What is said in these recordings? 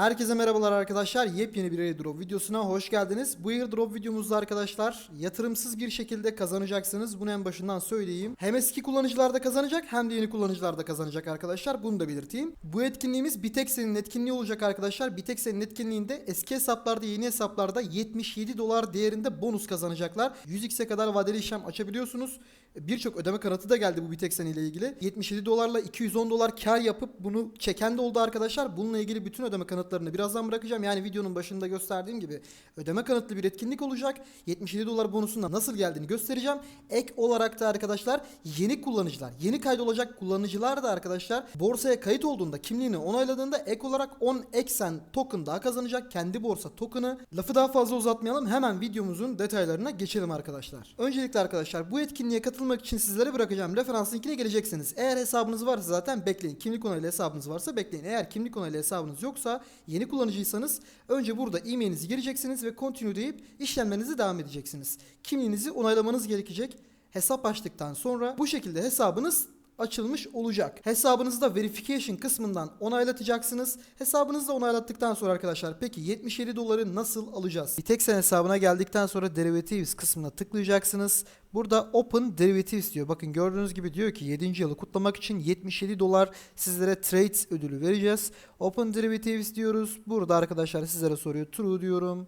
Herkese merhabalar arkadaşlar. Yepyeni bir airdrop videosuna hoş geldiniz. Bu airdrop videomuzda arkadaşlar yatırımsız bir şekilde kazanacaksınız. Bunu en başından söyleyeyim. Hem eski kullanıcılar da kazanacak hem de yeni kullanıcılar da kazanacak arkadaşlar. Bunu da belirteyim. Bu etkinliğimiz Bitex'in etkinliği olacak arkadaşlar. Bitex'in etkinliğinde eski hesaplarda yeni hesaplarda 77 dolar değerinde bonus kazanacaklar. 100x'e kadar vadeli işlem açabiliyorsunuz. Birçok ödeme kanıtı da geldi bu Bitexen ile ilgili. 77 dolarla 210 dolar kar yapıp bunu çeken de oldu arkadaşlar. Bununla ilgili bütün ödeme kanıtlarını birazdan bırakacağım. Yani videonun başında gösterdiğim gibi ödeme kanıtlı bir etkinlik olacak. 77 dolar bonusundan nasıl geldiğini göstereceğim. Ek olarak da arkadaşlar yeni kullanıcılar, yeni kaydolacak kullanıcılar da arkadaşlar borsaya kayıt olduğunda kimliğini onayladığında ek olarak 10 eksen token daha kazanacak. Kendi borsa token'ı. Lafı daha fazla uzatmayalım. Hemen videomuzun detaylarına geçelim arkadaşlar. Öncelikle arkadaşlar bu etkinliğe katılmak için sizlere bırakacağım referans linkine geleceksiniz. Eğer hesabınız varsa zaten bekleyin. Kimlik onaylı hesabınız varsa bekleyin. Eğer kimlik onaylı hesabınız yoksa yeni kullanıcıysanız önce burada e-mailinizi gireceksiniz ve continue deyip işlemlerinizi devam edeceksiniz. Kimliğinizi onaylamanız gerekecek. Hesap açtıktan sonra bu şekilde hesabınız açılmış olacak. Hesabınızda verification kısmından onaylatacaksınız. Hesabınızı da onaylattıktan sonra arkadaşlar peki 77 doları nasıl alacağız? Bitexen hesabına geldikten sonra derivatives kısmına tıklayacaksınız. Burada open derivatives diyor. Bakın gördüğünüz gibi diyor ki 7. yılı kutlamak için 77 dolar sizlere trade ödülü vereceğiz. Open derivatives diyoruz. Burada arkadaşlar sizlere soruyor. True diyorum.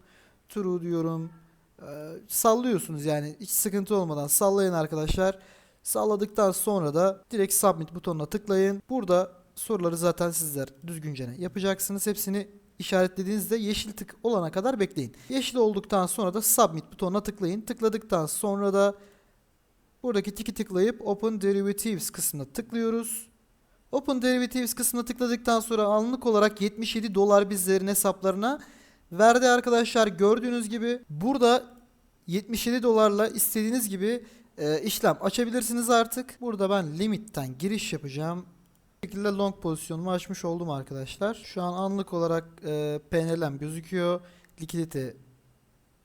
True diyorum. Ee, sallıyorsunuz yani hiç sıkıntı olmadan sallayın arkadaşlar. Salladıktan sonra da direkt submit butonuna tıklayın. Burada soruları zaten sizler düzgünce yapacaksınız. Hepsini işaretlediğinizde yeşil tık olana kadar bekleyin. Yeşil olduktan sonra da submit butonuna tıklayın. Tıkladıktan sonra da buradaki tiki tıklayıp open derivatives kısmına tıklıyoruz. Open derivatives kısmına tıkladıktan sonra anlık olarak 77 dolar bizlerin hesaplarına verdi arkadaşlar. Gördüğünüz gibi burada 77 dolarla istediğiniz gibi e, işlem açabilirsiniz artık. Burada ben limitten giriş yapacağım. Bu şekilde long pozisyonumu açmış oldum arkadaşlar. Şu an anlık olarak e, PNL'm gözüküyor. Likidite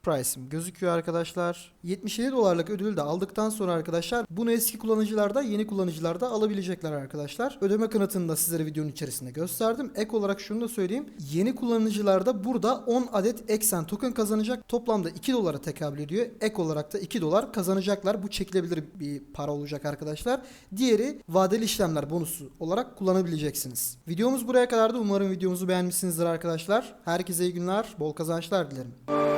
price'im gözüküyor arkadaşlar. 77 dolarlık ödülü de aldıktan sonra arkadaşlar bunu eski kullanıcılar da yeni kullanıcılar da alabilecekler arkadaşlar. Ödeme kanıtını da sizlere videonun içerisinde gösterdim. Ek olarak şunu da söyleyeyim. Yeni kullanıcılar da burada 10 adet Exen token kazanacak. Toplamda 2 dolara tekabül ediyor. Ek olarak da 2 dolar kazanacaklar. Bu çekilebilir bir para olacak arkadaşlar. Diğeri vadeli işlemler bonusu olarak kullanabileceksiniz. Videomuz buraya kadardı. Umarım videomuzu beğenmişsinizdir arkadaşlar. Herkese iyi günler, bol kazançlar dilerim.